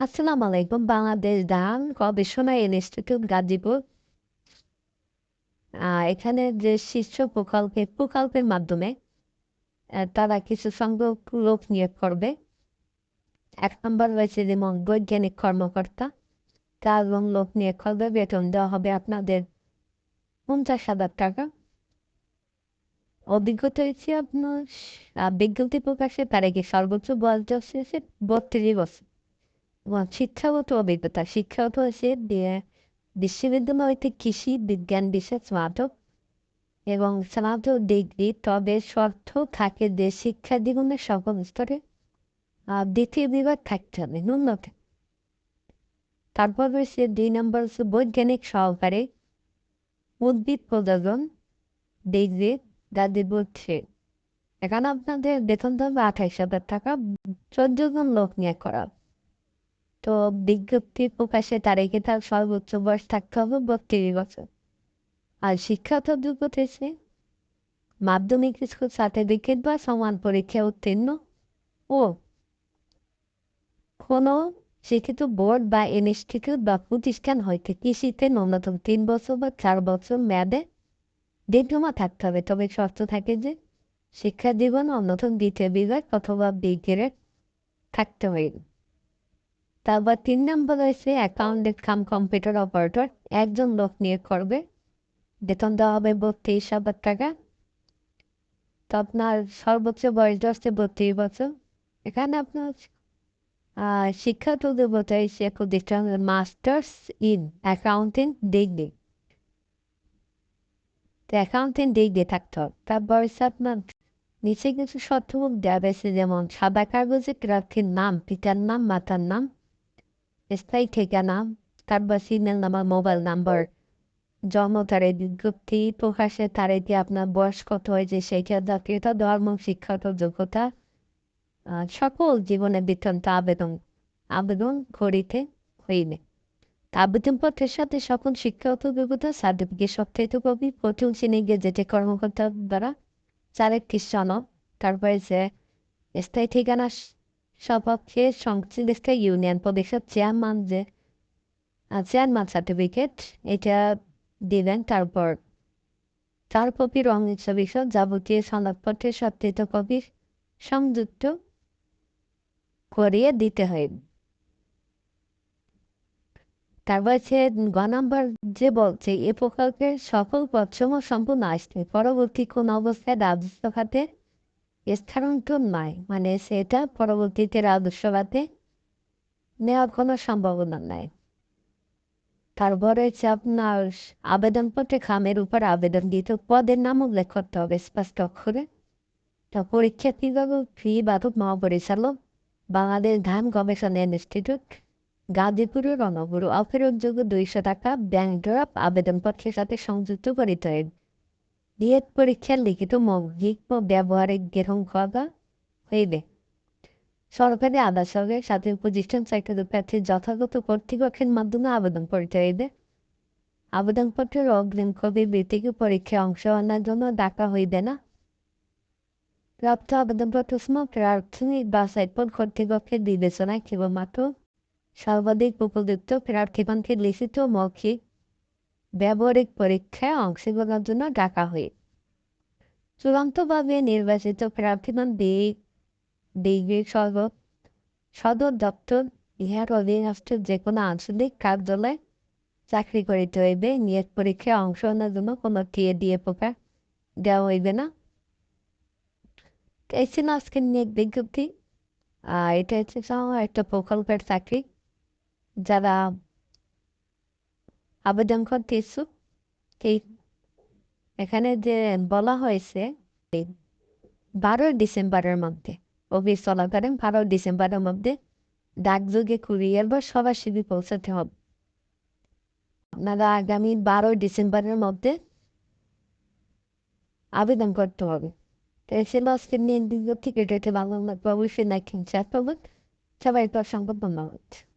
আসসালামু আলাইকুম বাংলাদেশ ধান গবেষণা ইনস্টিটিউট গাজীপুর এখানে যে শীর্ষ প্রকল্পে প্রকল্পের মাধ্যমে তারা কিছু সংখ্যক লোক নিয়োগ করবে এক নম্বর রয়েছে যেমন বৈজ্ঞানিক কর্মকর্তা চার জন লোক নিয়োগ করবে বেতন দেওয়া হবে আপনাদের পঞ্চাশ হাজার টাকা অভিজ্ঞতা হয়েছে আপনার বিজ্ঞপ্তি প্রকাশে তারিখে সর্বোচ্চ বয়স হচ্ছে বত্রিশ বছর এবং শিক্ষাগত অভিজ্ঞতা শিক্ষাগত হচ্ছে দিয়ে বিশ্ববিদ্যালয় হইতে কৃষি বিজ্ঞান বিষয়ে স্নাতক এবং স্নাতক ডিগ্রি তবে শর্ত থাকে যে শিক্ষা জীবনের সকল স্তরে দ্বিতীয় বিভাগ থাকতে হবে ন্যূনতম তারপর রয়েছে দুই নম্বর হচ্ছে বৈজ্ঞানিক সহকারে উদ্ভিদ প্রযোজন ডিগ্রি গাজীপুর থ্রি এখানে আপনাদের বেতন দেবে আঠাইশ হাজার টাকা চোদ্দ জন লোক নিয়ে করা। তো বিজ্ঞপ্তি প্রকাশের তারিখে তার সর্বোচ্চ বয়স থাকতে হবে বত্রিশ বছর। আর শিক্ষাগত যোগ্যতা হচ্ছে মাধ্যমিক স্কুল সার্টিফিকেট বা সমান পরীক্ষা উত্তীর্ণ। ও কোনো শিক্ষিত বোর্ড বা ইনস্টিটিউট বা প্রতিষ্ঠান হইতে কৃষিতে ন্যূনতম তিন বছর বা চার বছর মেয়াদে ডিপ্লোমা থাকতে হবে। তবে শর্ত থাকে যে শিক্ষা জীবন অন্যতম দ্বিতীয় বিভাগ অথবা বিগ্রেড থাকতে হইবে তারপর তিন নম্বর রয়েছে অ্যাকাউন্টেন্ট কাম কম্পিউটার অপারেটর একজন লোক নিয়োগ করবে। বেতন দেওয়া হবে বত্রিশ হাজার টাকা। তো আপনার সর্বোচ্চ বয়স হচ্ছে বত্রিশ বছর। এখানে আপনার শিক্ষাগত যোগ্যতা হিসেবে প্রতিষ্ঠান মাস্টার্স ইন অ্যাকাউন্টিং ডিগ্রি তো অ্যাকাউন্টিং ডিগ্রি থাকতে হবে। তারপর আপনার, নিচে কিছু শর্তমুখ দেওয়া রয়েছে যেমন সাদা কাগজে প্রার্থীর নাম, পিতার নাম, মাতার নাম। স্থায়ী ঠিকানা তারপর সিগন্যাল নাম্বার মোবাইল নাম্বার জন্ম তারিখ বিজ্ঞপ্তি প্রকাশের তারিখে আপনার বয়স কত হয়েছে সেইটা জাতীয়তা ধর্ম শিক্ষাগত যোগ্যতা সকল জীবনের বৃত্তান্ত আবেদন আবেদন করিতে হইবে আবেদনপত্রের সাথে সকল শিক্ষাগত যোগ্যতা সার্টিফিকেট সপ্তাহিত কপি প্রথম শ্রেণি গেজেটে কর্মকর্তা দ্বারা চারেকটি সনদ তারপরে যে স্থায়ী ঠিকানা সপক্ষে সংশ্লিষ্ট ইউনিয়ন পরিষদ চেয়ারম্যান যে চেয়ারম্যান সার্টিফিকেট, এটা দিবেন তারপর চার কপি রং বিষয় যাবতীয় সনদপত্রের সত্যায়িত কপি সংযুক্ত করিয়ে দিতে হয়। তারপর হচ্ছে গ নাম্বার যে বলছে, এ প্রকল্পের সকল পশ্চিম সম্পূর্ণ আসবে পরবর্তী কোন অবস্থায় রাজস্ব খাতে স্থানান্তর নয়। মানে সেটা পরবর্তীতে খাতে নেওয়ার কোনো সম্ভাবনা নাই। তারপরে হচ্ছে আপনার আবেদনপত্রে খামের উপর আবেদন দিতে পদের নাম উল্লেখ করতে হবে স্পষ্ট অক্ষরে। তা পরীক্ষার্থী ফি বাধক মহাপরিচালক, বাংলাদেশ ধান গবেষণা ইনস্টিটিউট গাজীপুরের রণগুরু অফেরতযোগ্য দুইশো টাকা ব্যাংক ড্রাফট আবেদনপত্রের সাথে সংযুক্ত করিতে ডিএড পরীক্ষার লিখিত মৌখিক ও ব্যবহারিক গ্রহণ করা হইবে সরকারি আধা সাথে প্রতিষ্ঠান চাকরি প্রার্থীর যথাযথ কর্তৃপক্ষের মাধ্যমে আবেদন করতে হইবে আবেদনপত্রের অগ্রিম কবি বৃত্তিকে পরীক্ষায় অংশগ্রহণের জন্য ডাকা হইবে না প্রাপ্ত আবেদনপত্র সময় প্রার্থী বাছাই পর কর্তৃপক্ষের বিবেচনায় কেবলমাত্র সর্বাধিক উপযুক্ত প্রার্থীগণকে লিখিত মৌখিক ব্যবহারিক পরীক্ষায় অংশগ্রহণের জন্য ডাকা হয়। চূড়ান্তভাবে নির্বাচিত প্রার্থীগণ ডিগ্রি সর্ব, সদর দপ্তর ইহার অধীনস্থ যে কোনো আঞ্চলিক কার্যালয়ে চাকরি করিতে হইবে। নিয়োগ পরীক্ষায় অংশগ্রহণের জন্য কোনো টিএ দিয়ে প্রকার দেওয়া হইবে না। এই ছিল আজকের নিয়োগ বিজ্ঞপ্তি। এটা হচ্ছে একটা প্রকল্পের চাকরি। যারা আবেদন করতে ইচ্ছুক এখানে যে বলা হয়েছে বারোই ডিসেম্বরের মধ্যে, অফিস চলাকালীন বারোই ডিসেম্বরের মধ্যে ডাকযোগে কুরিয়ার বা সবার সরাসরি পৌঁছাতে হবে। আপনারা আগামী বারোই ডিসেম্বরের মধ্যে আবেদন করতে হবে। তো নিয়ে বিজ্ঞপ্তি কেটেছে বাংলা নাকি করবেন সবাই তো অসংখ্য ধন্যবাদ।